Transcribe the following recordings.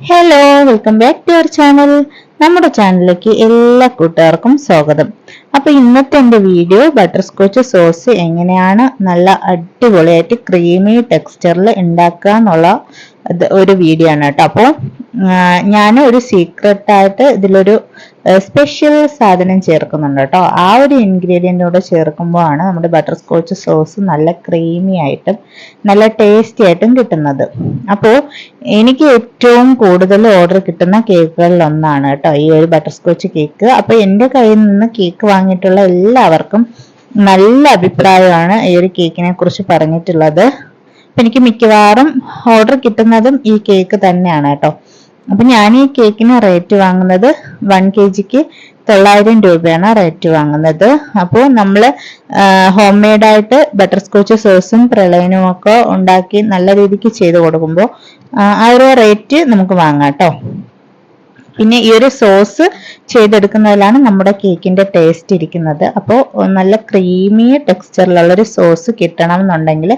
Hello welcome back to our channel നമ്മുടെ ചാനലിലേക്ക് എല്ലാ കൂട്ടുകാർക്കും സ്വാഗതം. അപ്പൊ ഇന്നത്തെ എന്റെ വീഡിയോ ബട്ടർ സ്കോച്ച് സോസ് എങ്ങനെയാണ് നല്ല അടിപൊളിയായിട്ട് ക്രീമി ടെക്സ്ചറിൽ ഉണ്ടാക്കുക എന്നുള്ള ഒരു വീഡിയോ ആണ് കേട്ടോ. അപ്പോൾ ഞാൻ ഒരു സീക്രട്ടായിട്ട് ഇതിലൊരു സ്പെഷ്യൽ സാധനം ചേർക്കുന്നുണ്ട് കേട്ടോ. ആ ഒരു ഇൻഗ്രീഡിയന്റ് കൂടെ ചേർക്കുമ്പോഴാണ് നമ്മുടെ ബട്ടർ സ്കോച്ച് സോസ് നല്ല ക്രീമി ആയിട്ടും നല്ല ടേസ്റ്റി ആയിട്ടും കിട്ടുന്നത്. അപ്പോൾ എനിക്ക് ഏറ്റവും കൂടുതൽ ഓർഡർ കിട്ടുന്ന കേക്കുകളിൽ ഒന്നാണ് കേട്ടോ ഈ ഒരു ബട്ടർ സ്കോച്ച് കേക്ക് അപ്പോൾ എന്റെ കയ്യിൽ നിന്ന് കേക്ക് വാങ്ങിയിട്ടുള്ള എല്ലാവർക്കും നല്ല അഭിപ്രായമാണ് ഈ ഒരു കേക്കിനെ കുറിച്ച് പറഞ്ഞിട്ടുള്ളത്. എനിക്ക് മിക്കവാറും ഓർഡർ കിട്ടുന്നതും ഈ കേക്ക് തന്നെയാണ് കേട്ടോ. അപ്പൊ ഞാൻ ഈ കേക്കിന് റേറ്റ് വാങ്ങുന്നത് വൺ കെ ജിക്ക് തൊള്ളായിരം രൂപയാണ് റേറ്റ് വാങ്ങുന്നത്. അപ്പോൾ നമ്മൾ ഹോം മെയ്ഡായിട്ട് ബട്ടർ സ്കോച്ച് സോസും പ്രളയനും ഒക്കെ ഉണ്ടാക്കി നല്ല രീതിക്ക് ചെയ്ത് കൊടുക്കുമ്പോൾ ആ ഒരു റേറ്റ് നമുക്ക് വാങ്ങാം കേട്ടോ പിന്നെ ഈ ഒരു സോസ് ചെയ്തെടുക്കുന്നതിലാണ് നമ്മുടെ കേക്കിന്റെ ടേസ്റ്റ് ഇരിക്കുന്നത്. അപ്പോൾ നല്ല ക്രീമി ടെക്സ്ചറിലുള്ള ഒരു സോസ് കിട്ടണം എന്നുണ്ടെങ്കിൽ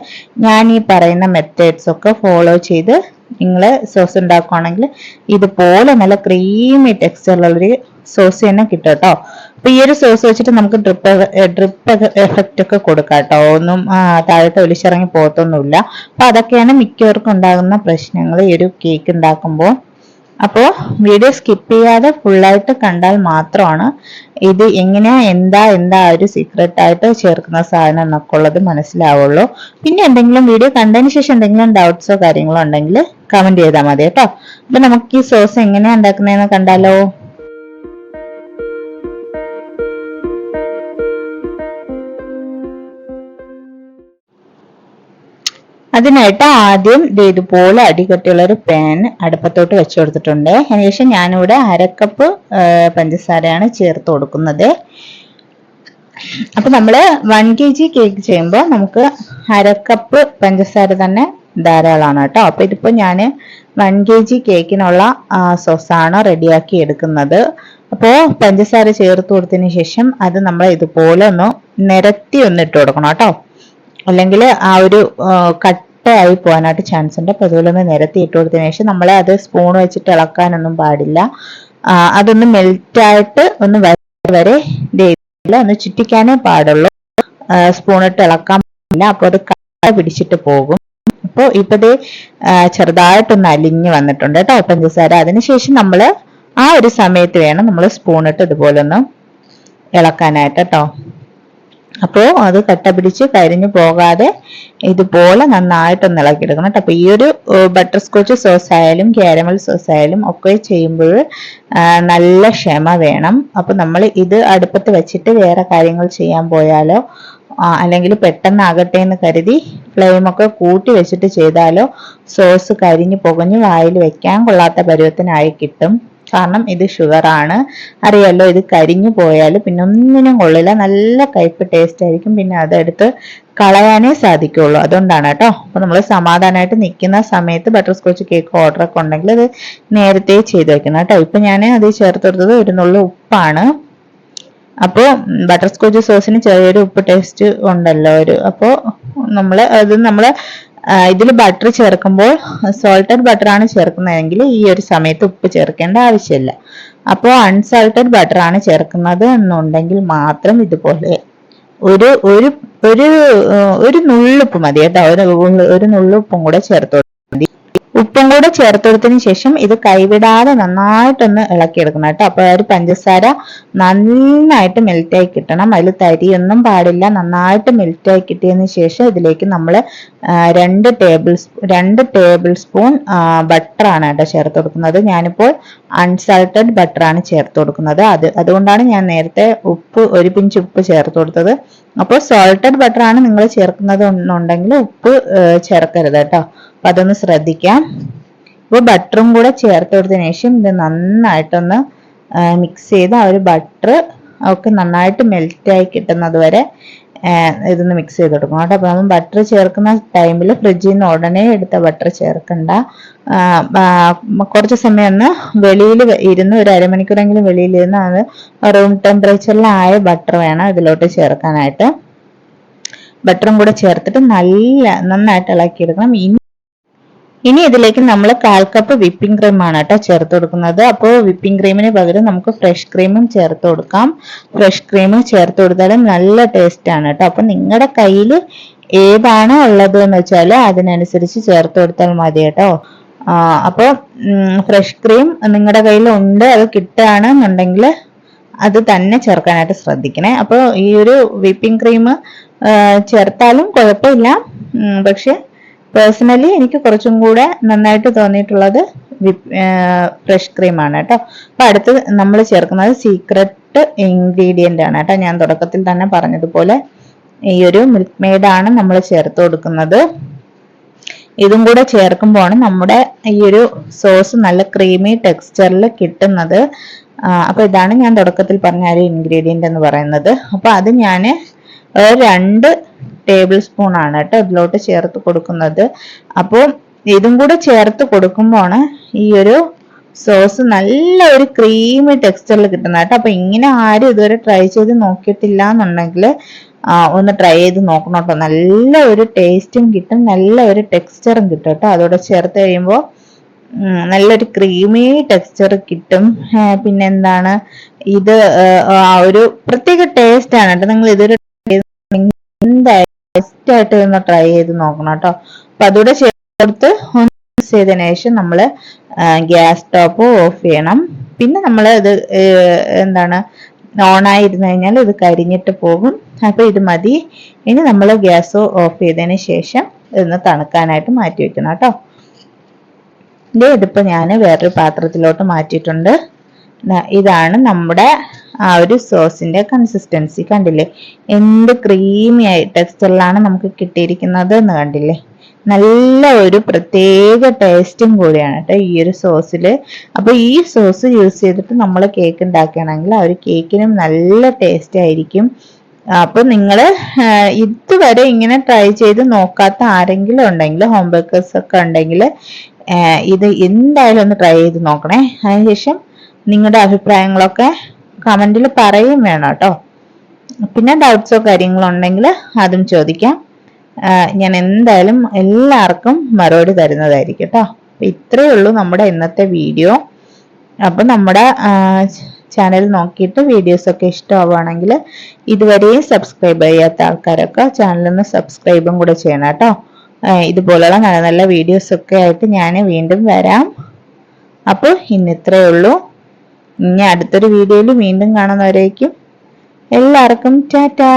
ഞാൻ ഈ പറയുന്ന മെത്തേഡ്സ് ഒക്കെ ഫോളോ ചെയ്ത് നിങ്ങൾ സോസ് ഉണ്ടാക്കുവാണെങ്കിൽ ഇതുപോലെ നല്ല ക്രീമി ടെക്സ്ചറിലുള്ളൊരു സോസ് തന്നെ കിട്ടും കേട്ടോ അപ്പൊ ഈ ഒരു സോസ് വെച്ചിട്ട് നമുക്ക് ഡ്രിപ്പ് ഡ്രിപ്പ് എഫക്റ്റ് ഒക്കെ കൊടുക്കാം കേട്ടോ ഒന്നും താഴത്തെ ഒലിച്ചിറങ്ങി പോകത്തൊന്നുമില്ല. അപ്പൊ അതൊക്കെയാണ് മിക്കവർക്കും ഉണ്ടാകുന്ന പ്രശ്നങ്ങൾ ഈ ഒരു കേക്ക് ഉണ്ടാക്കുമ്പോൾ അപ്പോൾ വീഡിയോ സ്കിപ്പ് ചെയ്യാതെ ഫുള്ളായിട്ട് കണ്ടാൽ മാത്രമാണ് ഇത് എങ്ങനെയാ എന്താ എന്താ ഒരു സീക്രട്ട് ആയിട്ട് ചേർക്കുന്ന സാധനം എന്നൊക്കെ ഉള്ളത് മനസ്സിലാവുള്ളൂ. പിന്നെ എന്തെങ്കിലും വീഡിയോ കണ്ടതിന് ശേഷം എന്തെങ്കിലും ഡൗട്ട്സോ കാര്യങ്ങളോ ഉണ്ടെങ്കിൽ കമന്റ് ചെയ്താൽ മതി കേട്ടോ. അപ്പൊ നമുക്ക് ഈ സോസ് എങ്ങനെയാ ഉണ്ടാക്കുന്നതെന്ന് കണ്ടാലോ? അതിനായിട്ട് ആദ്യം ഇതുപോലെ അടികട്ടിയുള്ള ഒരു പാൻ അടുപ്പത്തോട്ട് വെച്ചു കൊടുത്തിട്ടുണ്ട്. അതിനുശേഷം ഞാനിവിടെ അരക്കപ്പ് പഞ്ചസാരയാണ് ചേർത്ത് കൊടുക്കുന്നത്. അപ്പൊ നമ്മൾ വൺ കെ ജി കേക്ക് ചെയ്യുമ്പോൾ നമുക്ക് അരക്കപ്പ് പഞ്ചസാര തന്നെ ധാരാളമാണ് കേട്ടോ. അപ്പൊ ഇതിപ്പോ ഞാൻ വൺ കെ ജി കേക്കിനുള്ള സോസാണ് റെഡിയാക്കി എടുക്കുന്നത്. അപ്പോൾ പഞ്ചസാര ചേർത്ത് കൊടുത്തതിന് ശേഷം അത് നമ്മൾ ഇതുപോലെ ഒന്ന് നിരത്തി ഒന്ന് ഇട്ട് കൊടുക്കണം കേട്ടോ. അല്ലെങ്കിൽ ആ ഒരു കട്ടയായി പോകാനായിട്ട് ചാൻസ് ഉണ്ട്. അപ്പോൾ അതുപോലെ നിരത്തി ഇട്ട് കൊടുത്തതിന് ശേഷം നമ്മളെ അത് സ്പൂൺ വെച്ചിട്ട് ഇളക്കാനൊന്നും പാടില്ല. അതൊന്ന് മെൽറ്റായിട്ട് ഒന്ന് വരെ ഒന്ന് ചുറ്റിക്കാനേ പാടുള്ളൂ. സ്പൂൺ ഇട്ട് ഇളക്കാൻ പാടില്ല. അപ്പോൾ അത് കട്ട പിടിച്ചിട്ട് പോകും. അപ്പോൾ ഇപ്പത് ചെറുതായിട്ടൊന്ന് അലിഞ്ഞ് വന്നിട്ടുണ്ട് കേട്ടോ പഞ്ചസാര. അതിനുശേഷം നമ്മൾ ആ ഒരു സമയത്ത് വേണം നമ്മൾ സ്പൂൺ ഇട്ട് ഇതുപോലെ ഒന്ന് ഇളക്കാനായിട്ട് കേട്ടോ അപ്പോൾ അത് കട്ട പിടിച്ച് കരിഞ്ഞു പോകാതെ ഇതുപോലെ നന്നായിട്ടൊന്ന് ഇളക്കിയെടുക്കണം കേട്ടോ. അപ്പൊ ഈ ഒരു ബട്ടർ സ്കോച്ച് സോസ് ആയാലും ക്യാരമൽ സോസ് ആയാലും ഒക്കെ ചെയ്യുമ്പോൾ നല്ല ക്ഷമ വേണം. അപ്പൊ നമ്മൾ ഇത് അടുപ്പത്ത് വെച്ചിട്ട് വേറെ കാര്യങ്ങൾ ചെയ്യാൻ പോയാലോ അല്ലെങ്കിൽ പെട്ടെന്ന് പെട്ടെന്നാകട്ടെ എന്ന് കരുതി ഫ്ലെയിമൊക്കെ കൂട്ടി വെച്ചിട്ട് ചെയ്താലോ സോസ് കരിഞ്ഞു പുകഞ്ഞു വായിൽ വെക്കാൻ കൊള്ളാത്ത പരുവത്തിനായി കിട്ടും. കാരണം ഇത് ഷുഗർ ആണ്. അറിയാലോ ഇത് കരിഞ്ഞു പോയാൽ പിന്നെ ഒന്നിനും കൊള്ളില്ല. നല്ല കയ്പ് ടേസ്റ്റ് ആയിരിക്കും. പിന്നെ അതെടുത്ത് കളയാനേ സാധിക്കുള്ളൂ. അതുകൊണ്ടാണ് കേട്ടോ. അപ്പൊ നമ്മൾ സമാധാനമായിട്ട് നിൽക്കുന്ന സമയത്ത് ബട്ടർ സ്കോച്ച് കേക്ക് ഓർഡർ ഒക്കെ ഉണ്ടെങ്കിൽ അത് നേരത്തെ ചെയ്ത് വെക്കണം കേട്ടോ. ഇപ്പൊ ഞാൻ അത് ചേർത്തെടുത്തത് ഒരു നുള്ള ഉപ്പാണ്. അപ്പോൾ ബട്ടർ സ്കോച്ച് സോസിന് ചെറിയൊരു ഉപ്പ് ടേസ്റ്റ് ഉണ്ടല്ലോ ഒരു. അപ്പോൾ നമ്മൾ അത് നമ്മൾ ഇതിൽ ബട്ടർ ചേർക്കുമ്പോൾ സോൾട്ടഡ് ബട്ടറാണ് ചേർക്കുന്നതെങ്കിൽ ഈ ഒരു സമയത്ത് ഉപ്പ് ചേർക്കേണ്ട ആവശ്യമില്ല. അപ്പോൾ അൺസോൾട്ടഡ് ബട്ടറാണ് ചേർക്കുന്നത് എന്നുണ്ടെങ്കിൽ മാത്രം ഇതുപോലെ ഒരു ഒരു ഒരു നുള്ളുപ്പ് മതി കേട്ടോ. ഒരു ഒരു നുള്ളുപ്പും കൂടെ ചേർത്ത് ഉപ്പും കൂടെ ചേർത്തെടുത്തതിന് ശേഷം ഇത് കൈവിടാതെ നന്നായിട്ടൊന്ന് ഇളക്കിയെടുക്കണം കേട്ടോ. അപ്പൊ ഒരു പഞ്ചസാര നന്നായിട്ട് മെൽറ്റായി കിട്ടണം. അതിൽ തരിയൊന്നും പാടില്ല. നന്നായിട്ട് മെൽറ്റായി കിട്ടിയതിന് ശേഷം ഇതിലേക്ക് നമ്മൾ രണ്ട് ടേബിൾ രണ്ട് ടേബിൾ സ്പൂൺ ബട്ടറാണ് കേട്ടോ ചേർത്ത് കൊടുക്കുന്നത്. ഞാനിപ്പോൾ അൺസാൾട്ടഡ് ബട്ടറാണ് ചേർത്ത് കൊടുക്കുന്നത്. അത് അതുകൊണ്ടാണ് ഞാൻ നേരത്തെ ഉപ്പ് ഒരു പിഞ്ച് ഉപ്പ് ചേർത്ത് കൊടുത്തത്. അപ്പോൾ സോൾട്ടഡ് ബട്ടറാണ് നിങ്ങൾ ചേർക്കുന്നത് എന്നുണ്ടെങ്കിൽ ഉപ്പ് ചേർക്കരുത് കേട്ടോ. അപ്പൊ അതൊന്ന് ശ്രദ്ധിക്കാം. അപ്പോൾ ബട്ടറും കൂടെ ചേർത്ത് കൊടുത്തതിന് ശേഷം ഇത് നന്നായിട്ടൊന്ന് മിക്സ് ചെയ്ത് ആ ഒരു ബട്ടർ ഒക്കെ നന്നായിട്ട് മെൽറ്റായി കിട്ടുന്നത് വരെ ഇതൊന്ന് മിക്സ് ചെയ്ത് കൊടുക്കണം കേട്ടോ. അപ്പോൾ നമ്മൾ ബട്ടർ ചേർക്കുന്ന ടൈമിൽ ഫ്രിഡ്ജിൽ നിന്ന് ഉടനെ എടുത്ത ബട്ടർ ചേർക്കണ്ട. കുറച്ച് സമയം ഒന്ന് വെളിയിൽ ഇരുന്ന് ഒരു അരമണിക്കൂറെങ്കിലും വെളിയിൽ ഇരുന്ന് അത് റൂം ടെമ്പറേച്ചറിലായ ബട്ടർ വേണം ഇതിലോട്ട് ചേർക്കാനായിട്ട്. ബട്ടറും കൂടെ ചേർത്തിട്ട് നല്ല നന്നായിട്ട് ഇളക്കിയെടുക്കണം. ഇനി ഇനി ഇതിലേക്ക് നമ്മൾ കാൽ കപ്പ് വിപ്പിംഗ് ക്രീമാണ് കേട്ടോ ചേർത്ത് കൊടുക്കുന്നത്. അപ്പോൾ വിപ്പിംഗ് ക്രീമിന് പകരം നമുക്ക് ഫ്രഷ് ക്രീമും ചേർത്ത് കൊടുക്കാം. ഫ്രഷ് ക്രീം ചേർത്ത് കൊടുത്താലും നല്ല ടേസ്റ്റ് ആണ് കേട്ടോ അപ്പൊ നിങ്ങളുടെ കയ്യിൽ ഏതാണോ ഉള്ളത് എന്ന് വെച്ചാൽ അതിനനുസരിച്ച് ചേർത്ത് കൊടുത്താൽ മതി കേട്ടോ അപ്പോൾ ഫ്രഷ് ക്രീം നിങ്ങളുടെ കയ്യിൽ ഉണ്ട് അത് കിട്ടുകയാണെന്നുണ്ടെങ്കിൽ അത് തന്നെ ചേർക്കാനായിട്ട് ശ്രദ്ധിക്കണേ. അപ്പോൾ ഈ ഒരു വിപ്പിംഗ് ക്രീം ചേർത്താലും കുഴപ്പമില്ല. പക്ഷെ പേഴ്സണലി എനിക്ക് കുറച്ചും കൂടെ നന്നായിട്ട് തോന്നിയിട്ടുള്ളത് ഫ്രഷ് ക്രീമാണ് കേട്ടോ. അപ്പൊ അടുത്ത് നമ്മൾ ചേർക്കുന്നത് സീക്രട്ട് ഇൻഗ്രീഡിയന്റ് ആണ് കേട്ടോ. ഞാൻ തുടക്കത്തിൽ തന്നെ പറഞ്ഞതുപോലെ ഈ ഒരു മിൽക്ക് മെയ്ഡാണ് നമ്മൾ ചേർത്ത് കൊടുക്കുന്നത്. ഇതും കൂടെ ചേർക്കുമ്പോഴാണ് നമ്മുടെ ഈ ഒരു സോസ് നല്ല ക്രീമി ടെക്സ്ചറിൽ കിട്ടുന്നത്. അപ്പൊ ഇതാണ് ഞാൻ തുടക്കത്തിൽ പറഞ്ഞ ഒരു ഇൻഗ്രീഡിയന്റ് എന്ന് പറയുന്നത്. അപ്പൊ അത് ഞാൻ രണ്ട് ടേബിൾ സ്പൂൺ ആണ് കേട്ടോ ഇതിലോട്ട് ചേർത്ത് കൊടുക്കുന്നത്. അപ്പോൾ ഇതും കൂടെ ചേർത്ത് കൊടുക്കുമ്പോൾ ഈ ഒരു സോസ് നല്ല ഒരു ക്രീമി ടെക്സ്ചറിൽ കിട്ടുന്ന കേട്ടോ. അപ്പൊ ഇങ്ങനെ ആരും ഇതുവരെ ട്രൈ ചെയ്ത് നോക്കിയിട്ടില്ല എന്നുണ്ടെങ്കിൽ ഒന്ന് ട്രൈ ചെയ്ത് നോക്കണം കേട്ടോ. നല്ല ഒരു ടേസ്റ്റും കിട്ടും നല്ല ഒരു ടെക്സ്ചറും കിട്ടും കേട്ടോ. അതോടെ ചേർത്ത് കഴിയുമ്പോൾ നല്ലൊരു ക്രീമി ടെക്സ്ചർ കിട്ടും. പിന്നെന്താണ്? ഇത് ഒരു പ്രത്യേക ടേസ്റ്റ് ആണ് കേട്ടോ. നിങ്ങൾ ഇതൊരു എന്തായാലും ബെസ്റ്റ് ആയിട്ട് ഒന്ന് ട്രൈ ചെയ്ത് നോക്കണം കേട്ടോ. അപ്പൊ അതുകൂടെ ചേർത്ത് ഒന്ന് ചെയ്തതിനു ശേഷം നമ്മൾ ഗ്യാസ് സ്റ്റോപ്പ് ഓഫ് ചെയ്യണം. പിന്നെ നമ്മൾ ഇത് എന്താണ് ഓണായിരുന്നു കഴിഞ്ഞാൽ ഇത് കരിഞ്ഞിട്ട് പോകും. അപ്പൊ ഇത് മതി. ഇനി നമ്മൾ ഗ്യാസ് ഓഫ് ചെയ്തതിന് ശേഷം ഇതൊന്ന് തണുക്കാനായിട്ട് മാറ്റി വെക്കണം കേട്ടോ. ഇതിപ്പോ ഞാൻ വേറൊരു പാത്രത്തിലോട്ട് മാറ്റിയിട്ടുണ്ട്. ഇതാണ് നമ്മുടെ ആ ഒരു സോസിന്റെ കൺസിസ്റ്റൻസി കണ്ടില്ലേ? എന്ത് ക്രീമി ആയി ടെക്സ്റ്ററിലാണ് നമുക്ക് കിട്ടിയിരിക്കുന്നത് എന്ന് കണ്ടില്ലേ? നല്ല ഒരു പ്രത്യേക ടേസ്റ്റും കൂടിയാണ് കേട്ടോ ഈ ഒരു സോസിൽ അപ്പോൾ ഈ സോസ് യൂസ് ചെയ്തിട്ട് നമ്മൾ കേക്ക് ഉണ്ടാക്കുകയാണെങ്കിൽ ആ ഒരു കേക്കിനും നല്ല ടേസ്റ്റ് ആയിരിക്കും. അപ്പൊ നിങ്ങൾ ഇതുവരെ ഇങ്ങനെ ട്രൈ ചെയ്ത് നോക്കാത്ത ആരെങ്കിലും ഉണ്ടെങ്കിൽ ഹോം ബേക്കേഴ്സ് ഒക്കെ ഉണ്ടെങ്കിൽ ഇത് എന്തായാലും ഒന്ന് ട്രൈ ചെയ്ത് നോക്കണേ. അതിനുശേഷം നിങ്ങളുടെ അഭിപ്രായങ്ങളൊക്കെ കമന്റിൽ പറയുകയും വേണം കേട്ടോ. പിന്നെ ഡൗട്ട്സോ കാര്യങ്ങളോ ഉണ്ടെങ്കിൽ അതും ചോദിക്കാം. ഞാൻ എന്തായാലും എല്ലാവർക്കും മറുപടി തരുന്നതായിരിക്കും കേട്ടോ. ഇത്രയേ ഉള്ളൂ നമ്മുടെ ഇന്നത്തെ വീഡിയോ. അപ്പം നമ്മുടെ ചാനൽ നോക്കിയിട്ട് വീഡിയോസൊക്കെ ഇഷ്ടമാവുകയാണെങ്കിൽ ഇതുവരെയും സബ്സ്ക്രൈബ് ചെയ്യാത്ത ആൾക്കാരൊക്കെ ചാനലൊന്ന് സബ്സ്ക്രൈബും കൂടെ ചെയ്യണം കേട്ടോ. ഇതുപോലുള്ള നല്ല നല്ല വീഡിയോസൊക്കെ ആയിട്ട് ഞാൻ വീണ്ടും വരാം. അപ്പോൾ ഇന്നിത്രയേ ഉള്ളൂ. ഇനി അടുത്തൊരു വീഡിയോയിൽ വീണ്ടും കാണുന്നവരേക്കും എല്ലാവർക്കും ടാറ്റാ.